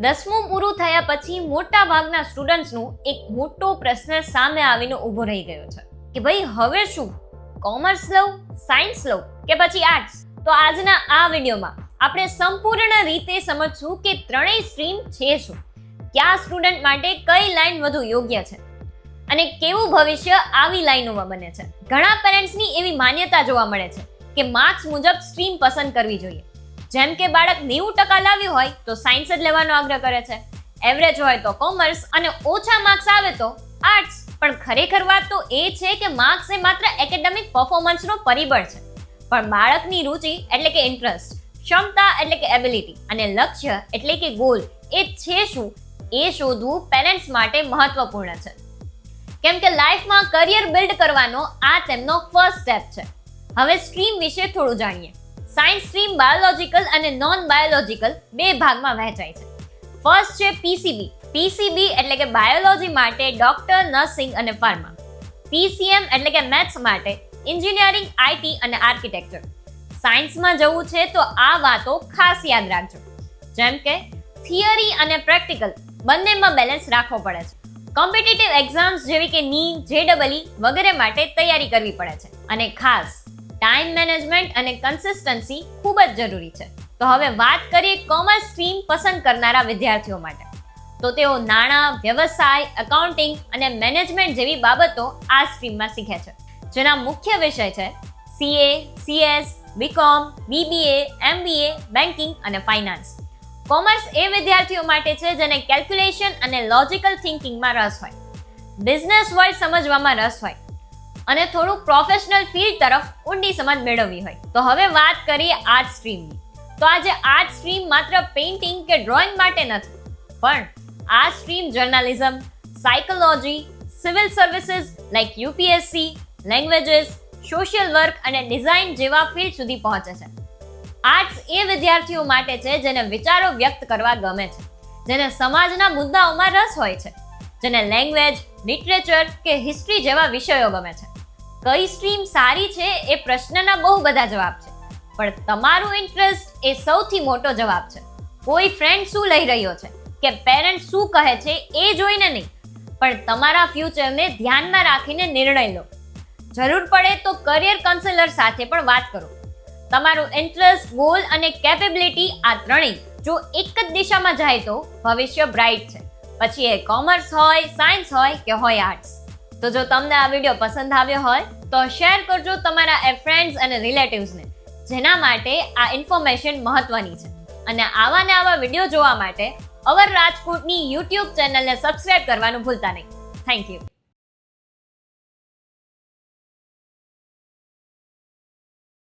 દસમું પૂરું થયા પછી મોટા ભાગના સ્ટુડન્ટ્સનું એક મોટો પ્રશ્ન સામે આવીને ઊભો રહી ગયો છે કે ભાઈ હવે શું? કોમર્સ લઉં સાયન્સ લઉં કે પછી આર્ટ્સ તો આજના આ વિડીયોમાં આપણે સંપૂર્ણ રીતે સમજશું કે ત્રણેય સ્ટ્રીમ છે શું? કયા સ્ટુડન્ટ માટે કઈ લાઈન વધુ યોગ્ય છે? અને કેવું ભવિષ્ય આવી લાઈનોમાં બને છે? ઘણા પેરેન્ટ્સની એવી માન્યતા જોવા મળે છે કે માર્ક્સ મુજબ સ્ટ્રીમ પસંદ કરવી જોઈએ. જેમ કે બાળક નેવું ટકા લાવ્યું હોય તો સાયન્સ જ લેવાનો આગ્રહ કરે છે. એવરેજ હોય તો કોમર્સ અને ઓછા માર્ક્સ આવે તો આર્ટ્સ પણ ખરેખર વાત તો એ છે કે માર્ક્સ એ માત્ર એકેડેમિક પરફોર્મન્સનો પરિબળ છે. પણ બાળકની રુચિ એટલે કે ઇન્ટરેસ્ટ ક્ષમતા એટલે કે એબિલિટી અને લક્ષ્ય એટલે કે ગોલ એ છે શું? એ શોધવું પેરેન્ટ્સ માટે મહત્વપૂર્ણ છે. કેમ કે લાઈફમાં કરિયર બિલ્ડ કરવાનો આ તેમનો ફર્સ્ટ સ્ટેપ છે. હવે સ્ટ્રીમ વિશે થોડું જાણીએ. સાયન્સ સ્ટ્રીમ બાયોલોજીકલ અને નોન બાયોલોજીકલ બે ભાગમાં વહેંચાય છે. ફર્સ્ટ છે પીસીબી પીસીબી એટલે કે બાયોલોજી માટે ડોક્ટર નર્સિંગ અને ફાર્મા પીસીએમ એટલે કે મેથ્સ માટે એન્જિનિયરિંગ આઈટી અને આર્કિટેક્ચર સાયન્સમાં જવું છે તો આ વાતો ખાસ યાદ રાખજો. જેમ કે થિયરી અને પ્રેક્ટિકલ બંનેમાં બેલેન્સ રાખવો પડે છે. કોમ્પિટિટિવ એક્ઝામ્સ જેવી કે ની જેડબલી વગેરે માટે તૈયારી કરવી પડે છે. અને ખાસ ટાઈમ મેનેજમેન્ટ અને કન્સિસ્ટન્સી ખૂબ જ જરૂરી છે. તો હવે વાત કરીએ કોમર્સ સ્ટ્રીમ પસંદ કરનારા વિદ્યાર્થીઓ માટે. તો તેઓ નાણાં, વ્યવસાય, એકાઉન્ટિંગ અને મેનેજમેન્ટ જેવી બાબતો આ સ્ટ્રીમમાં શીખે છે. જેના મુખ્ય વિષય છે CA CS BCom BBA MBA banking અને ફાઇનાન્સ કોમર્સ એ વિદ્યાર્થીઓ માટે છે જેને કેલ્ક્યુલેશન અને લોજિકલ થિંકિંગમાં રસ હોય. બિઝનેસ વર્લ્ડ સમજવામાં રસ હોય. અને થોડું પ્રોફેશનલ ફિલ્ડ તરફ ઊંડી સમજ મેળવવી હોય. તો હવે વાત કરીએ આર્ટ સ્ટ્રીમની. તો આજે આર્ટ સ્ટ્રીમ માત્ર પેઇન્ટિંગ કે ડ્રોઈંગ માટે નથી, પણ આ stream journalism psychology civil services like UPSC languages social work અને ડિઝાઇન જેવા ફિલ્ડ સુધી પહોંચે છે. આર્ટ્સ એ વિદ્યાર્થીઓ માટે છે જેને વિચારો વ્યક્ત કરવા ગમે છે, જેને સમાજના મુદ્દાઓમાં રસ હોય છે, જેને લેંગ્વેજ લિટરેચર કે હિસ્ટ્રી જેવા વિષયો ગમે છે. કઈ સ્ટ્રીમ સારી છે એ પ્રશ્નના બહુ બધા જવાબ છે. પણ તમારું ઇન્ટરેસ્ટ એ સૌથી મોટો જવાબ છે. કોઈ ફ્રેન્ડ શું લઈ રહ્યો છે? કે પેરેન્ટ શું કહે છે એ જોઈને નહીં. પણ તમારા ફ્યુચરને ધ્યાનમાં રાખીને નિર્ણય લો. જરૂર પડે તો કરિયર કાઉન્સેલર સાથે પણ વાત કરો. તમારું ઇન્ટરેસ્ટ ગોલ અને કેપેબિલિટી આ ત્રણેય જો એક જ દિશામાં જાય તો ભવિષ્ય બ્રાઇટ છે. પછી એ કોમર્સ હોય સાયન્સ હોય કે હોય આર્ટ્સ તો જો તમને આ વીડિયો પસંદ આવ્યો હોય તો શેર કરજો તમારા એ ફ્રેન્ડ્સ અને રિલેટિવ્સને જેના માટે આ ઇન્ફોર્મેશન મહત્વની છે. અને આવા ને આવા વીડિયો જોવા માટે અવર રાજકોટની યુટ્યુબ ચેનલને સબસ્ક્રાઇબ કરવાનું ભૂલતા નહીં. Thank you